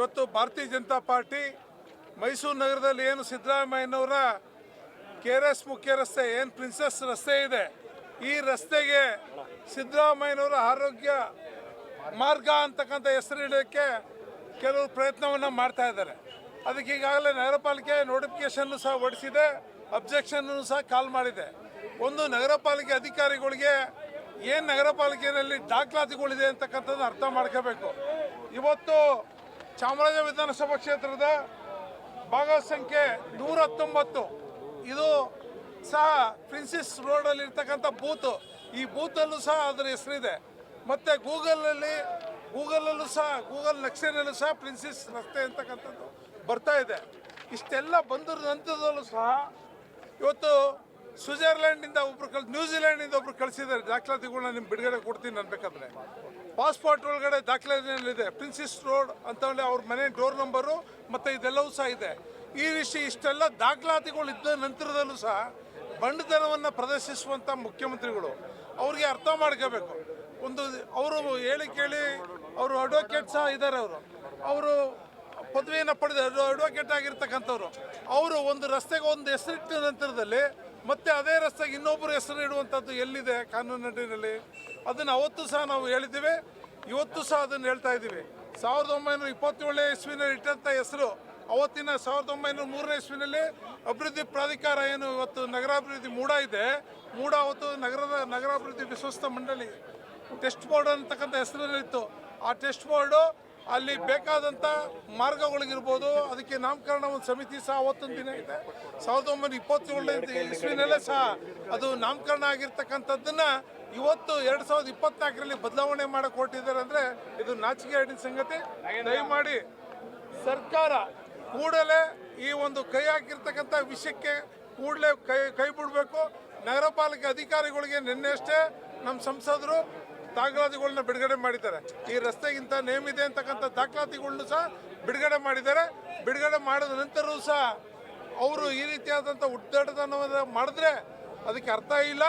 ಇವತ್ತು ಭಾರತೀಯ ಜನತಾ ಪಾರ್ಟಿ ಮೈಸೂರು ನಗರದಲ್ಲಿ ಏನು ಸಿದ್ದರಾಮಯ್ಯನವರ ಕೆ ಆರ್ ಎಸ್ ಮುಖ್ಯ ರಸ್ತೆ, ಏನು ಪ್ರಿನ್ಸೆಸ್ ರಸ್ತೆ ಇದೆ, ಈ ರಸ್ತೆಗೆ ಸಿದ್ದರಾಮಯ್ಯನವರ ಆರೋಗ್ಯ ಮಾರ್ಗ ಅಂತಕ್ಕಂಥ ಹೆಸರಿಡೋಕ್ಕೆ ಕೆಲವು ಪ್ರಯತ್ನವನ್ನು ಮಾಡ್ತಾ ಇದ್ದಾರೆ. ಅದಕ್ಕೆ ಈಗಾಗಲೇ ನಗರ ಪಾಲಿಕೆ ನೋಟಿಫಿಕೇಶನ್ ಸಹ ಹೊಡಿಸಿದೆ ಅಬ್ಜೆಕ್ಷನ್ ಸಹ ಕಾಲ್ ಮಾಡಿದೆ. ಒಂದು ನಗರ ಪಾಲಿಕೆ ಅಧಿಕಾರಿಗಳಿಗೆ ಏನು ನಗರ ಪಾಲಿಕೆಯಲ್ಲಿ ದಾಖಲಾತಿಗಳಿದೆ ಅಂತಕ್ಕಂಥದ್ದು ಅರ್ಥ ಮಾಡ್ಕೋಬೇಕು. ಇವತ್ತು ಚಾಮರಾಜ ವಿಧಾನಸಭಾ ಕ್ಷೇತ್ರದ ಭಾಗ ಸಂಖ್ಯೆ ನೂರ ಹತ್ತೊಂಬತ್ತು ಇದು ಸಹ ಪ್ರಿನ್ಸಿಸ್ ರೋಡಲ್ಲಿ ಇರ್ತಕ್ಕಂಥ ಬೂತು. ಈ ಬೂತಲ್ಲೂ ಸಹ ಅದರ ಹೆಸರಿದೆ. ಮತ್ತು ಗೂಗಲಲ್ಲಿ, ಗೂಗಲಲ್ಲೂ ಸಹ, ಗೂಗಲ್ ನಕ್ಷೆನಲ್ಲೂ ಸಹ ಪ್ರಿನ್ಸಿಸ್ ರಸ್ತೆ ಅಂತಕ್ಕಂಥದ್ದು ಬರ್ತಾ ಇದೆ. ಇಷ್ಟೆಲ್ಲ ಬಂದ ನಂತರದಲ್ಲೂ ಸಹ ಇವತ್ತು ಸ್ವಿಟ್ಜರ್ಲ್ಯಾಂಡಿಂದ ಒಬ್ರು ಕಳ್ ಇಂದ ಒಬ್ರು ಕಳಿಸಿದ್ದಾರೆ. ದಾಖಲಾತಿಗಳನ್ನ ನಿಮ್ಗೆ ಬಿಡುಗಡೆ ಕೊಡ್ತೀನಿ ಅನ್ಬೇಕಾದ್ರೆ. ಪಾಸ್ಪೋರ್ಟ್ ಒಳಗಡೆ ದಾಖಲಾತಿನಲ್ಲಿದೆ. ಪ್ರಿನ್ಸಿಸ್ ರೋಡ್ ಅಂತ ಅವ್ರ ಮನೆ ಡೋರ್ ನಂಬರು ಮತ್ತು ಇದೆಲ್ಲವೂ ಸಹ ಇದೆ. ಈ ರೀತಿ ಇಷ್ಟೆಲ್ಲ ದಾಖಲಾತಿಗಳು ಇದ್ದ ನಂತರದಲ್ಲೂ ಸಹ ಬಂಡತನವನ್ನು ಪ್ರದರ್ಶಿಸುವಂಥ ಮುಖ್ಯಮಂತ್ರಿಗಳು ಅವ್ರಿಗೆ ಅರ್ಥ ಮಾಡ್ಕೋಬೇಕು. ಒಂದು ಅವರು ಹೇಳಿ ಕೇಳಿ ಅವರು ಅಡ್ವೊಕೇಟ್ ಸಹ ಇದ್ದಾರೆ ಅವರು. ಅವರು ಪದವಿಯನ್ನು ಪಡೆದ ಅಡ್ವೊಕೇಟ್ ಆಗಿರ್ತಕ್ಕಂಥವ್ರು. ಅವರು ಒಂದು ರಸ್ತೆಗೆ ಒಂದು ಹೆಸರಿಟ್ಟ ನಂತರದಲ್ಲಿ ಮತ್ತೆ ಅದೇ ರಸ್ತೆಗೆ ಇನ್ನೊಬ್ಬರು ಹೆಸರು ಇಡುವಂಥದ್ದು ಎಲ್ಲಿದೆ ಕಾನೂನಿನಲ್ಲಿ ಅದನ್ನು ಅವತ್ತು ಸಹ ನಾವು ಹೇಳಿದ್ದೀವಿ. ಇವತ್ತು ಸಹ ಅದನ್ನು ಹೇಳ್ತಾ ಇದ್ದೀವಿ. ಸಾವಿರದ ಒಂಬೈನೂರ ಇಪ್ಪತ್ತೇಳನೇ ಇಸ್ವಿನಲ್ಲಿ ಇಟ್ಟಂಥ ಹೆಸರು ಅವತ್ತಿನ ಸಾವಿರದ ಒಂಬೈನೂರ ಮೂರನೇ ಇಸ್ವಿನಲ್ಲಿ ಅಭಿವೃದ್ಧಿ ಪ್ರಾಧಿಕಾರ ಏನು ಇವತ್ತು ನಗರಾಭಿವೃದ್ಧಿ ಮೂಡ ಇದೆ. ಮೂಡ ಅವತ್ತು ನಗರದ ನಗರಾಭಿವೃದ್ಧಿ ವಿಶ್ವಸ್ತ ಮಂಡಳಿ ಟೆಸ್ಟ್ ಬೋರ್ಡ್ ಅಂತಕ್ಕಂಥ ಹೆಸರಲ್ಲಿತ್ತು ಆ ಟೆಸ್ಟ್ ಬೋರ್ಡು ಅಲ್ಲಿ ಬೇಕಾದಂಥ ಮಾರ್ಗಗಳಿಗಿರ್ಬೋದು. ಅದಕ್ಕೆ ನಾಮಕರಣ ಒಂದು ಸಮಿತಿ ಸಹ ಅವತ್ತೊಂದು ದಿನ ಇದೆ. ಸಾವಿರದ ಒಂಬೈನೂರ ಇಪ್ಪತ್ತೇಳನೇ ಇಸ್ವಿನಲ್ಲೇ ಸಹ ಅದು ನಾಮಕರಣ ಆಗಿರ್ತಕ್ಕಂಥದ್ದನ್ನು ಇವತ್ತು ಎರಡು ಸಾವಿರದ ಇಪ್ಪತ್ನಾಲ್ಕರಲ್ಲಿ ಬದಲಾವಣೆ ಮಾಡಕ್ಕೆ ಹೊರಟಿದ್ದಾರೆ ಅಂದರೆ ಇದು ನಾಚಿಕೆ ಆಡಿನ ಸಂಗತಿ. ದಯಮಾಡಿ ಸರ್ಕಾರ ಕೂಡಲೇ ಈ ಒಂದು ಕೈ ಹಾಕಿರ್ತಕ್ಕಂಥ ವಿಷಯಕ್ಕೆ ಕೂಡಲೇ ಕೈ ಕೈ ಬಿಡಬೇಕು. ನಗರ ಪಾಲಿಕೆ ಅಧಿಕಾರಿಗಳಿಗೆ ನಿನ್ನೆ ಅಷ್ಟೇ ನಮ್ಮ ಸಂಸದರು ದಾಖಲಾತಿಗಳನ್ನ ಬಿಡುಗಡೆ ಮಾಡಿದ್ದಾರೆ. ಈ ರಸ್ತೆಗಿಂತ ನೇಮ್ ಇದೆ ಅಂತಕ್ಕಂಥ ದಾಖಲಾತಿಗಳನ್ನು ಸಹ ಬಿಡುಗಡೆ ಮಾಡಿದ್ದಾರೆ. ಬಿಡುಗಡೆ ಮಾಡಿದ ನಂತರವೂ ಸಹ ಅವರು ಈ ರೀತಿಯಾದಂಥ ಉದ್ದಟತನವನ್ನು ಮಾಡಿದ್ರೆ ಅದಕ್ಕೆ ಅರ್ಥ ಇಲ್ಲ.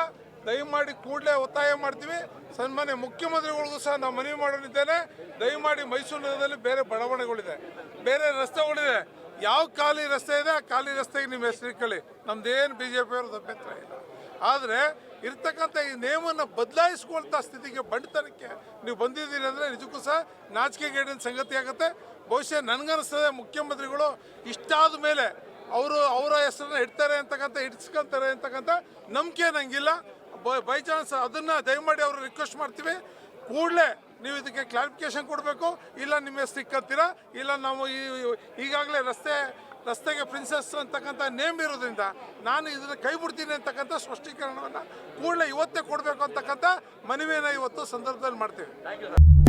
ದಯಮಾಡಿ ಕೂಡಲೇ ಒತ್ತಾಯ ಮಾಡ್ತೀವಿ. ಸನ್ಮಾನ್ಯ ಮುಖ್ಯಮಂತ್ರಿಗಳಿಗೂ ಸಹ ನಾವು ಮನವಿ ಮಾಡಲಿದ್ದೇನೆ. ದಯಮಾಡಿ ಮೈಸೂರು ನಗರದಲ್ಲಿ ಬೇರೆ ಬಡಾವಣೆಗಳಿದೆ. ಬೇರೆ ರಸ್ತೆಗಳಿದೆ. ಯಾವ ಖಾಲಿ ರಸ್ತೆ ಇದೆ, ಆ ಖಾಲಿ ರಸ್ತೆಗೆ ನಿಮ್ಮ ಹೆಸರು ನಮ್ದು ನಮ್ದೇನು ಬಿ ಜೆ ಪಿಯವ್ರದ್ದು ಅಭ್ಯಂತರ ಇಲ್ಲ. ಆದರೆ ಇರ್ತಕ್ಕಂಥ ಈ ನೇಮನ್ನು ಬದಲಾಯಿಸ್ಕೊಳ್ತಾ ಸ್ಥಿತಿಗೆ ಬಂಡತನಕ್ಕೆ ನೀವು ಬಂದಿದ್ದೀರಿ ಅಂದರೆ ನಿಜಕ್ಕೂ ಸಹ ನಾಚಿಕೆಗೇಡಿನ ಸಂಗತಿ ಆಗುತ್ತೆ. ಬಹುಶಃ ನನಗನ್ನಿಸ್ತದೆ ಮುಖ್ಯಮಂತ್ರಿಗಳು ಇಷ್ಟಾದ ಮೇಲೆ ಅವರು ಅವರ ಹೆಸರನ್ನ ಇಡ್ತಾರೆ ಅಂತಕ್ಕಂಥ, ಇಡ್ಸ್ಕೊಂತಾರೆ ಅಂತಕ್ಕಂಥ ನಂಬಿಕೆ ನನಗಿಲ್ಲ ಬೈ ಚಾನ್ಸ್ ಅದನ್ನು ದಯಮಾಡಿ ಅವರು ರಿಕ್ವೆಸ್ಟ್ ಮಾಡ್ತೀವಿ. ಕೂಡಲೇ ನೀವು ಇದಕ್ಕೆ ಕ್ಲಾರಿಫಿಕೇಶನ್ ಕೊಡಬೇಕು. ಇಲ್ಲ ನಿಮ್ಮ ಹೆಸರು ಇಕ್ಕಂತೀರಾ. ಇಲ್ಲ ನಾವು ಈಗಾಗಲೇ ರಸ್ತೆ ರಸ್ತೆಗೆ ಪ್ರಿನ್ಸೆಸ್ ಅಂತಕ್ಕಂಥ ನೇಮ್ ಇರೋದ್ರಿಂದ ನಾನು ಇದನ್ನು ಕೈ ಬಿಡ್ತೀನಿ ಅಂತಕ್ಕಂಥ ಸ್ಪಷ್ಟೀಕರಣವನ್ನು ಕೂಡಲೇ ಇವತ್ತೇ ಕೊಡಬೇಕು ಅಂತಕ್ಕಂಥ ಮನವಿಯನ್ನು ಇವತ್ತು ಸಂದರ್ಭದಲ್ಲಿ ಮಾಡ್ತೀವಿ.